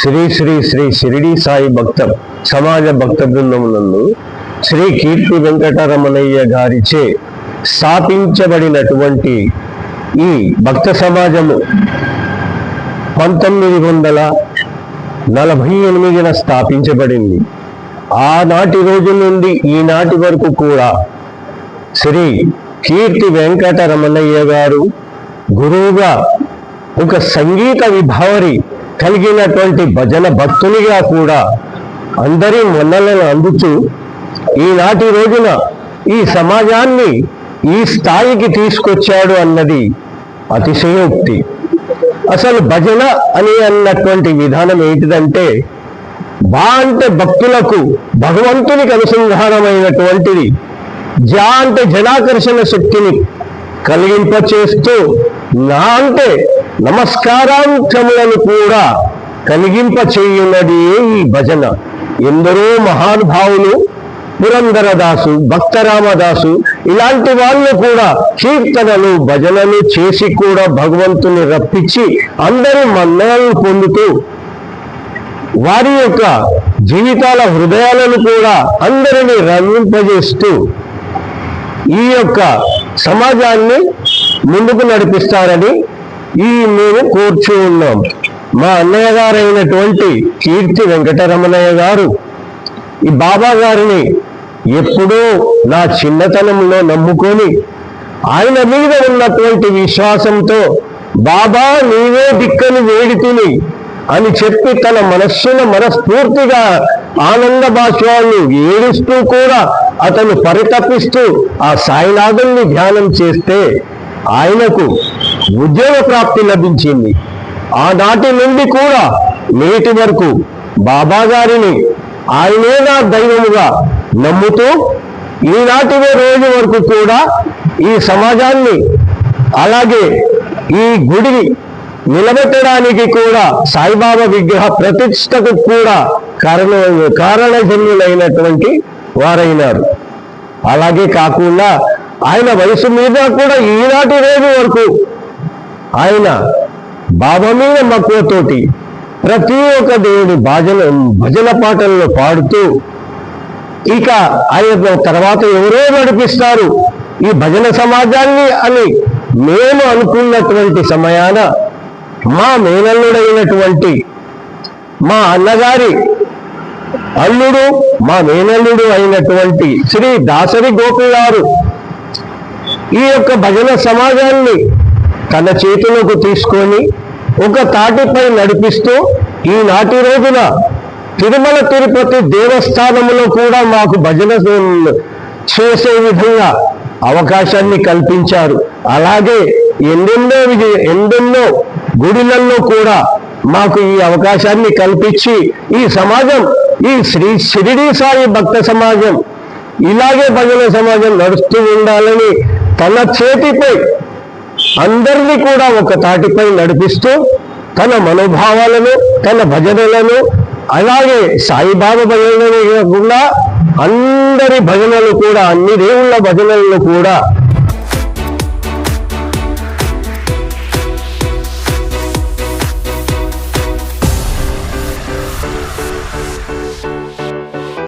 శ్రీ శ్రీ శ్రీ షిరిడి సాయి భక్త సమాజ భక్త బృందమునందు శ్రీ కీర్తి వెంకటరమణయ్య గారిచే స్థాపించబడినటువంటి ఈ భక్త సమాజము పంతొమ్మిది వందల నలభై ఎనిమిదిన స్థాపించబడింది. ఆనాటి రోజు నుండి ఈనాటి వరకు కూడా శ్రీ కీర్తి వెంకటరమణయ్య గారు గురువుగా ఒక సంగీత విభావరి కలిగినటువంటి భజన భక్తునిగా కూడా అందరి మన్నలను అందుతూ ఈనాటి రోజున ఈ సమాజాన్ని ఈ స్థాయికి తీసుకొచ్చాడు అన్నది అతిశయోక్తి. అసలు భజన అని అన్నటువంటి విధానం ఏంటిదంటే బా అంటే భక్తులకు భగవంతునికి అనుసంధానమైనటువంటిది జా అంటే జనాకర్షణ శక్తిని కలిగింపచేస్తూ నా అంటే నమస్కారాంశములను కూడా కలిగింప చేయున్నది ఈ భజన. ఎందరో మహానుభావులు పురంధరదాసు భక్తరామదాసు ఇలాంటి వాళ్ళు కూడా కీర్తనలు భజనలు చేసి కూడా భగవంతుని రప్పించి అందరి మన్నలను పొందుతూ వారి యొక్క జీవితాల హృదయాలను కూడా అందరినీ రమింపజేస్తూ ఈ యొక్క సమాజాన్ని ముందుకు నడిపిస్తారని ఈ మేము కూర్చు ఉన్నాం. మా అన్నయ్య గారైనటువంటి కీర్తి వెంకటరమణయ్య గారు ఈ బాబా గారిని ఎప్పుడూ నా చిన్నతనంలో నమ్ముకొని ఆయన మీద ఉన్నటువంటి విశ్వాసంతో బాబా నీవే దిక్కని వేడితిని అని చెప్పి తన మనస్సును మనస్ఫూర్తిగా ఆనంద భాష్యాన్ని ఏడుస్తూ కూడా అతను పరితపిస్తూ ఆ సాయినాథుల్ని ధ్యానం చేస్తే ఆయనకు ఉద్యోగ ప్రాప్తి లభించింది. ఆనాటి నుండి కూడా నేటి వరకు బాబా గారిని ఆయనే నా దైవముగా నమ్ముతూ ఈనాటి రోజు వరకు కూడా ఈ సమాజాన్ని అలాగే ఈ గుడిని నిలబెట్టడానికి కూడా సాయిబాబా విగ్రహ ప్రతిష్టకు కూడా కారణ కారణజన్యులైనటువంటి వారైనారు. అలాగే కాకుండా ఆయన వయసు మీద కూడా ఈనాటి రోజు వరకు ఆయన బాబా మీద మక్కువతోటి ప్రతి ఒక్క దేవుడి భజన భజన పాటల్లో పాడుతూ ఇక ఆయన తర్వాత ఎవరో నడిపిస్తారు. ఈ భజన సమాజాన్ని అని మేము అనుకున్నటువంటి సమయాన మా మేనల్లుడైనటువంటి మా అన్నగారి అల్లుడు మా మేనల్లుడు అయినటువంటి శ్రీ దాసరి గోపి గారు ఈ యొక్క భజన సమాజాన్ని తన చేతిలోకి తీసుకొని ఒక తాటిపై నడిపిస్తూ ఈనాటి రోజున తిరుమల తిరుపతి దేవస్థానంలో కూడా మాకు భజన చేసే విధంగా అవకాశాన్ని కల్పించారు. అలాగే ఎన్నెన్నో విజయ ఎన్నెన్నో గుడిలలో కూడా మాకు ఈ అవకాశాన్ని కల్పించి ఈ సమాజం ఈ శ్రీ షిరిడి సాయి భక్త సమాజం ఇలాగే భజన సమాజం నడుస్తూ ఉండాలని తన చేతిపై అందరినీ కూడా ఒక తాటిపై నడిపిస్తూ తన మనోభావాలను తన భజనలను అలాగే సాయిబాబా భజనలు కాకుండా అందరి భజనలు కూడా అన్ని దేవుళ్ళ భజనలను కూడా